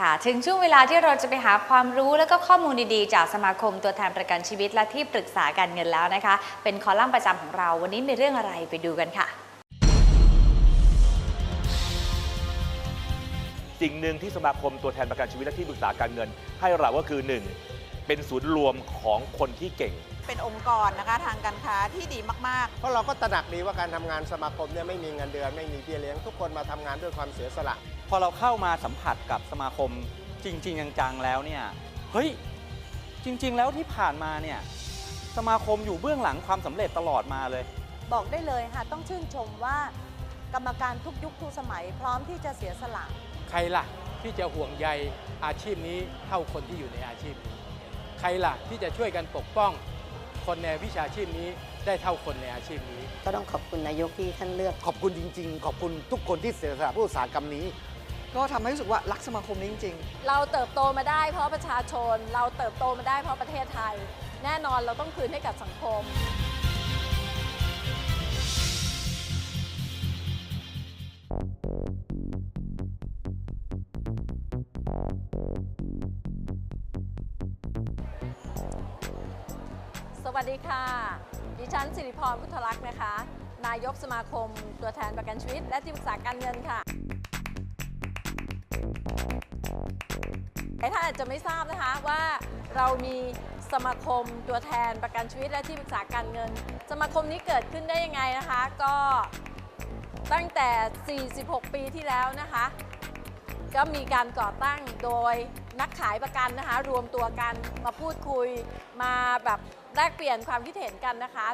ค่ะถึงช่วงเวลาที่เราจะไปหาความรู้และก็ข้อมูลดีๆ จากสมาคมตัวแทนประกันชีวิตและที่ปรึกษาการเงินแล้วนะคะ เป็นคอลัมน์ประจำของเรา วันนี้มีเรื่องอะไรไปดูกันค่ะ สิ่งหนึ่งที่สมาคมตัวแทนประกันชีวิตและที่ปรึกษาการเงิน ให้เราก็คือ 1. เป็นศูนย์รวมของคนที่เก่ง เป็นองค์กรนะคะทางการค้าที่ดีมาก เพราะเราก็ตระหนักดีว่าการทำงานสมาคมเนี่ยไม่มีเงินเดือนไม่มีเบี้ยเลี้ยงทุกคนมาทำงานด้วยความเสียสละ พอเราเข้ามาสัมผัสกับสมาคมจริง ๆ จังๆแล้วเนี่ยเฮ้ยจริง ๆ แล้วที่ผ่านมาเนี่ยสมาคมอยู่เบื้องหลังความสำเร็จตลอดมาเลยบอกได้เลยค่ะ ต้องชื่นชมว่ากรรมการทุกยุคทุกสมัยพร้อมที่จะเสียสละ ใครล่ะที่จะห่วงใยอาชีพนี้เท่าคนที่อยู่ในอาชีพนี้ ใครล่ะที่จะช่วยกันปกป้อง คนในวิชาชีพนี้ได้เท่าคนในอาชีพนี้ ก็ต้องขอบคุณนายกที่ท่านเลือก ขอบคุณจริง ๆ ขอบคุณทุกคนที่เสียสละเพื่ออุตสาหกรรมนี้ ก็ทำให้รู้สึกว่ารักสมาคมนี้จริง เราเติบโตมาได้เพราะประชาชน เราเติบโตมาได้เพราะประเทศไทย แน่นอนเราต้องคืนให้กับสังคม สวัสดีค่ะ ดิฉันสิริพรพุทธลักษณ์นะคะ นายกสมาคม ตัวแทนประกันชีวิต และที่ปรึกษาการเงินค่ะหลายท่านอาจจะไม่ทราบนะคะว่าเรามีสมาคมตัวแทนประกันชีวิตและที่ปรึกษาการเงิน สมาคมนี้เกิดขึ้นได้ยังไงนะคะ ก็ตั้งแต่ 46 ปีที่แล้วนะคะ ก็มีการก่อตั้งโดย นักขายประกันนะคะ รวมตัวกันมาพูดคุย มาแบบแลกเปลี่ยนความคิดเห็นกันนะคะ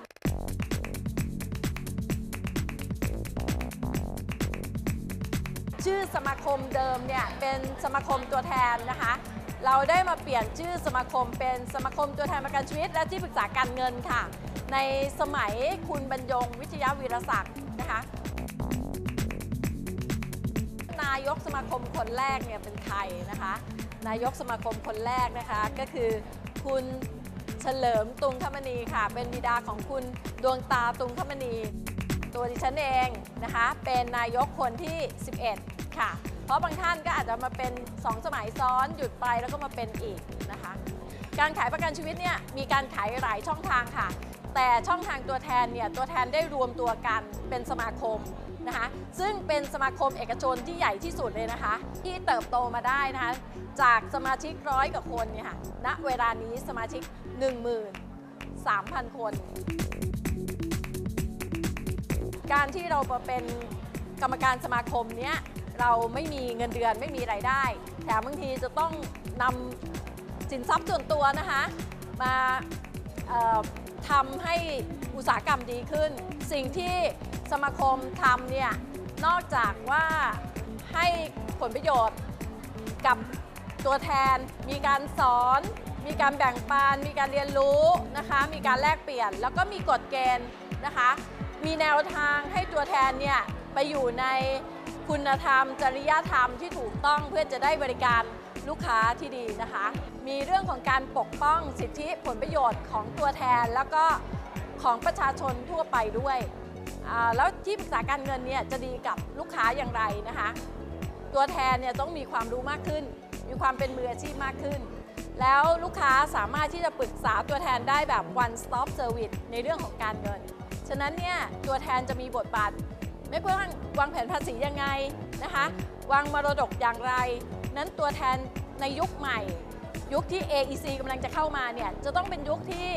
ชื่อสมาคมเดิมเนี่ยเป็นสมาคมตัวแทนนะคะ เราได้มาเปลี่ยนชื่อสมาคมเป็นสมาคมตัวแทนประกันชีวิต และที่ปรึกษาการเงินค่ะ ในสมัยคุณบรรยงวิทยาวีรศักดิ์นะคะนายกสมาคมคนแรกเนี่ยเป็นใครนะคะ นายกสมาคมคนแรกนะคะ ก็คือคุณเฉลิมตุงคมณีค่ะ เป็นบิดาของคุณดวงตาตุงคมณี ตัวดิฉันเองนะคะ เป็นนายกคนที่ 11 ค่ะ เพราะบางท่านก็อาจจะมาเป็น 2 สมัยซ้อนหยุดไปแล้วก็มาเป็นอีกนะคะ การขายประกันชีวิตเนี่ยมีการขายหลายช่องทางค่ะ แต่ช่องทางตัวแทนเนี่ยตัวแทนได้รวมตัวกันเป็นสมาคม นะคะ ซึ่งเป็นสมาคมเอกชนที่ใหญ่ที่สุดเลยนะคะ ที่เติบโตมาได้นะคะ จากสมาชิกร้อยกว่าคนเนี่ยค่ะณเวลานี้สมาชิก 13,000 คน การที่เราเป็นกรรมการสมาคมเนี้ยเราไม่มีเงินเดือนไม่มีไรายได้ แถมบางทีจะต้องนำสินทรัพย์ส่วนตัวนะคะ มา ทำให้อุตสาหกรรมดีขึ้น สิ่งที่สมาคมทำเนี่ยนอกจากว่าให้ผลประโยชน์กับตัวแทน มีการสอน มีการแบ่งปัน มีการเรียนรู้นะคะ มีการแลกเปลี่ยน แล้วก็มีกฎเกณฑ์นะคะ มีแนวทางให้ตัวแทนเนี่ยไปอยู่ในคุณธรรม จริยธรรมที่ถูกต้องเพื่อจะได้บริการลูกค้าที่ดีนะคะ มีเรื่องของการปกป้องสิทธิผลประโยชน์ของตัวแทน แล้วก็ของประชาชนทั่วไปด้วย แล้วที่ปรึกษาการเงินเนี่ยจะดีกับลูกค้าอย่างไรนะคะ ตัวแทนเนี่ยต้องมีความรู้มากขึ้น มีความเป็นมืออาชีพมากขึ้น แล้วลูกค้าสามารถที่จะปรึกษาตัวแทนได้แบบ one stop service ในเรื่องของการเงิน ฉะนั้นเนี่ยตัวแทนจะมีบทบาทไม่ว่าวางแผนภาษียังไงนะคะ วางมรดกอย่างไร นั้นตัวแทนในยุคใหม่ ยุคที่ AEC กำลังจะเข้ามาเนี่ยจะต้องเป็นยุคที่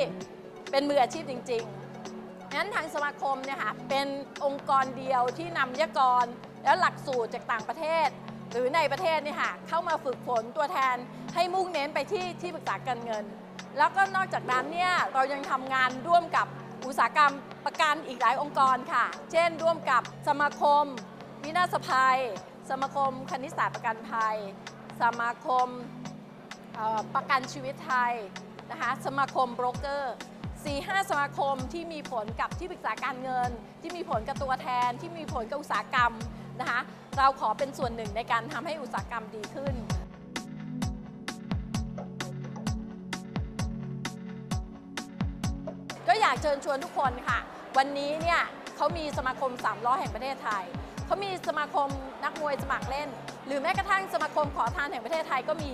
เป็นมืออาชีพจริงๆนั้นทางสมาคมเนี่ยค่ะเป็นองค์กรเดียวที่นำวิทยากร และหลักสูตรจากต่างประเทศ หรือในประเทศเนี่ยค่ะเข้ามาฝึกฝนตัวแทนให้มุ่งเน้นไปที่ที่ปรึกษาการเงิน แล้วก็นอกจากนั้นเนี่ยเรายังทำงานร่วมกับอุตสาหกรรมประกันอีกหลายองค์กรค่ะ เช่น ร่วมกับสมาคม วินาศภัย สมาคมคณิตศาสตร์ประกันภัย สมาคม ประกันชีวิตไทยนะคะสมาคมโบรกเกอร์4 5 สมาคมที่มีผลกับที่ปรึกษาการเงิน ที่มีผลกับตัวแทน ที่มีผลกับอุตสาหกรรมนะคะเราขอเป็นส่วนหนึ่งในการทำให้อุตสาหกรรมดีขึ้นก็อยากเชิญชวนทุกคนค่ะ วันนี้เนี่ยเขามีสมาคมสามล้อแห่งประเทศไทย เขามีสมาคมนักมวยสมัครเล่น หรือแม้กระทั่งสมาคมขอทานแห่งประเทศไทยก็มี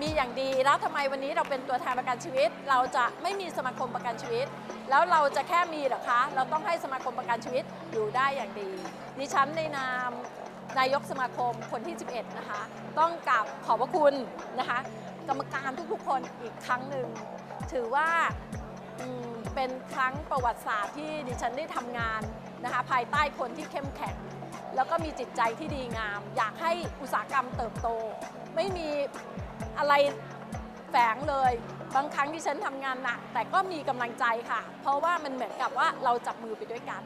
มีอย่างดีแล้วทำไมวันนี้เราเป็นตัวแทนประกันชีวิต เราจะไม่มีสมาคมประกันชีวิต แล้วเราจะแค่มีหรอคะ เราต้องให้สมาคมประกันชีวิตอยู่ได้อย่างดีดิฉันในนามนายกสมาคมคนที่ 11 นะคะ ต้องกราบขอบพระคุณนะคะ กรรมการทุกๆคนอีกครั้งหนึ่ง ถือว่าเป็นครั้งประวัติศาสตร์ที่ดิฉันได้ทำงานนะคะภายใต้คนที่เข้มแข็ง แล้วก็มีจิตใจที่ดีงาม อยากให้อุตสาหกรรมเติบโต ไม่มี อะไรแฝงเลย บางครั้งที่ฉันทำงานหนัก แต่ก็มีกำลังใจค่ะ เพราะว่ามันเหมือนกับว่าเราจับมือไปด้วยกัน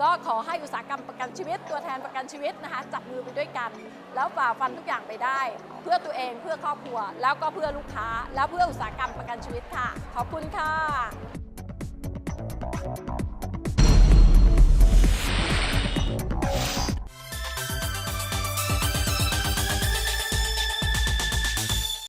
ก็ขอให้อุตสาหกรรมประกันชีวิต ตัวแทนประกันชีวิตนะคะ จับมือไปด้วยกัน แล้วฝ่าฟันทุกอย่างไปได้ เพื่อตัวเองเพื่อครอบครัว แล้วก็เพื่อลูกค้า แล้วเพื่ออุตสาหกรรมประกันชีวิตค่ะ ขอบคุณค่ะ